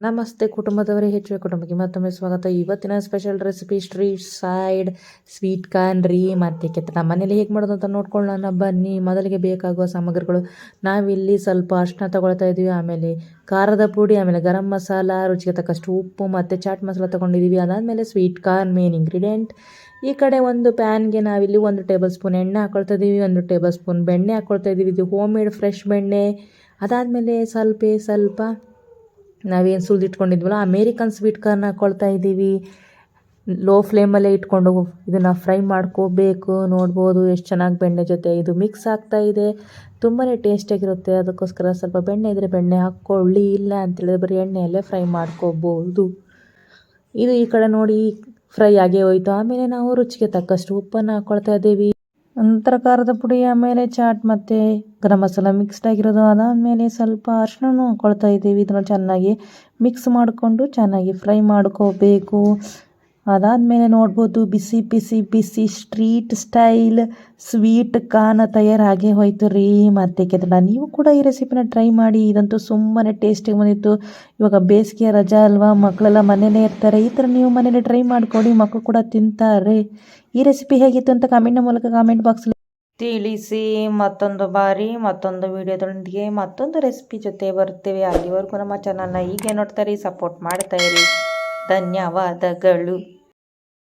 ನಮಸ್ತೆ ಕುಟುಂಬದವರೇ ಹೆಚ್ಚು ಕುಟುಂಬಕ್ಕೆ ಮತ್ತೊಮ್ಮೆ ಸ್ವಾಗತ. ಇವತ್ತಿನ special recipe street side sweet corn ರೀ ಮತ್ತು ಕೆತ್ತ ನಮ್ಮ ಮನೇಲಿ ಹೇಗೆ ಮಾಡೋದು ಅಂತ ನೋಡ್ಕೊಳ್ಳೋಣ. ಬನ್ನಿ, ಮೊದಲಿಗೆ ಬೇಕಾಗುವ ಸಾಮಗ್ರಿಗಳು. ನಾವಿಲ್ಲಿ ಸ್ವಲ್ಪ ಅರಿಶಿನ ತಗೊಳ್ತಾ ಇದ್ದೀವಿ, ಆಮೇಲೆ ಖಾರದ ಪುಡಿ, ಆಮೇಲೆ ಗರಂ ಮಸಾಲ, ರುಚಿಗೆ ತಕ್ಕಷ್ಟು ಉಪ್ಪು ಮತ್ತು ಚಾಟ್ ಮಸಾಲ ತೊಗೊಂಡಿದ್ದೀವಿ. ಅದಾದಮೇಲೆ ಸ್ವೀಟ್ ಕಾರ್ನ್ ಮೇನ್ ಇಂಗ್ರೀಡಿಯೆಂಟ್ ಈ ಕಡೆ ಒಂದು ಪ್ಯಾನ್ಗೆ ನಾವಿಲ್ಲಿ ಒಂದು ಟೇಬಲ್ ಸ್ಪೂನ್ ಎಣ್ಣೆ ಹಾಕೊಳ್ತಾ ಇದ್ದೀವಿ, ಒಂದು ಟೇಬಲ್ ಸ್ಪೂನ್ ಬೆಣ್ಣೆ ಹಾಕ್ಕೊಳ್ತಾ ಇದ್ದೀವಿ. ಇದು ಹೋಮ್ ಮೇಡ್ ಫ್ರೆಶ್ ಬೆಣ್ಣೆ. ಅದಾದಮೇಲೆ ಸ್ವಲ್ಪ ಸ್ವಲ್ಪ ನಾವೇನು ಸುಲಿದಿಟ್ಕೊಂಡಿದ್ವಲ್ಲ ಅಮೇರಿಕನ್ ಸ್ವೀಟ್ ಕಾರ್ನ್ ಹಾಕ್ಕೊಳ್ತಾ ಇದ್ದೀವಿ. ಲೋ ಫ್ಲೇಮಲ್ಲೇ ಇಟ್ಕೊಂಡು ಇದನ್ನು ಫ್ರೈ ಮಾಡ್ಕೋಬೇಕು, ನೋಡ್ಬೋದು ಎಷ್ಟು ಚೆನ್ನಾಗಿ ಬೆಣ್ಣೆ ಜೊತೆ ಇದು ಮಿಕ್ಸ್ ಆಗ್ತಾ ಇದೆ. ತುಂಬಾ ಟೇಸ್ಟಿಯಾಗಿರುತ್ತೆ ಅದಕ್ಕೋಸ್ಕರ ಸ್ವಲ್ಪ ಬೆಣ್ಣೆ ಇದ್ದರೆ ಬೆಣ್ಣೆ ಹಾಕ್ಕೊಳ್ಳಿ ಇಲ್ಲ ಅಂತೇಳಿದ್ರೆ ಬರೀ ಎಣ್ಣೆಯಲ್ಲೇ ಫ್ರೈ ಮಾಡ್ಕೋಬೋದು. ಇದು ಈ ಕಡೆ ನೋಡಿ ಫ್ರೈ ಆಗೇ ಹೋಯ್ತು, ಆಮೇಲೆ ನಾವು ರುಚಿಗೆ ತಕ್ಕಷ್ಟು ಉಪ್ಪನ್ನು ಹಾಕ್ಕೊಳ್ತಾ ಇದ್ದೀವಿ. ನಂತರ ಖಾರದ ಪುಡಿ, ಆಮೇಲೆ ಚಾಟ್ ಮತ್ತು ಗರಂ ಮಸಾಲ ಮಿಕ್ಸ್ಡ್ ಆಗಿರೋದು ಅದಾದಮೇಲೆ ಸ್ವಲ್ಪ ಅರ್ಶಿನೂ ಹಾಕೊಳ್ತಾ ಇದ್ದೀವಿ. ಇದನ್ನು ಚೆನ್ನಾಗಿ ಮಿಕ್ಸ್ ಮಾಡಿಕೊಂಡು ಚೆನ್ನಾಗಿ ಫ್ರೈ ಮಾಡ್ಕೋಬೇಕು. ಅದಾದಮೇಲೆ ನೋಡ್ಬೋದು ಬಿಸಿ ಬಿಸಿ ಬಿಸಿ ಸ್ಟ್ರೀಟ್ ಸ್ಟೈಲ್ ಸ್ವೀಟ್ ಕಾನ ತಯಾರಾಗಿ ಹೋಯ್ತು ರೀ. ಮತ್ತೆ ಕೆತ್ತಡ ನೀವು ಕೂಡ ಈ ರೆಸಿಪಿನ ಟ್ರೈ ಮಾಡಿ. ಇದಂತೂ ಸುಮ್ಮನೆ ಟೇಸ್ಟಿಗೆ ಬಂದಿತ್ತು. ಇವಾಗ ಬೇಸಿಗೆ ರಜಾ ಅಲ್ವಾ ಮಕ್ಕಳೆಲ್ಲ ಮನೇಲೇ ಇರ್ತಾರೆ. ಈ ಥರ ನೀವು ಮನೇಲಿ ಟ್ರೈ ಮಾಡ್ಕೊಡಿ ಮಕ್ಕಳು ಕೂಡ ತಿಂತಾರೆ. ಈ ರೆಸಿಪಿ ಹೇಗಿತ್ತು ಅಂತ ಕಾಮೆಂಟ್ನ ಮೂಲಕ ಕಾಮೆಂಟ್ ಬಾಕ್ಸಲ್ಲಿ ತಿಳಿಸಿ ಮತ್ತೊಂದು ಬಾರಿ, ಮತ್ತೊಂದು ವಿಡಿಯೋದೊಂದಿಗೆ ಮತ್ತೊಂದು ರೆಸಿಪಿ ಜೊತೆ ಬರುತ್ತೇವೆ. ಅಲ್ಲಿವರೆಗೂ ನಮ್ಮ ಚಾನಲ್ನ ಹೀಗೆ ನೋಡ್ತಾರೆ ಸಪೋರ್ಟ್ ಮಾಡ್ತಾ ಇರಿ. ಧನ್ಯವಾದಗಳು.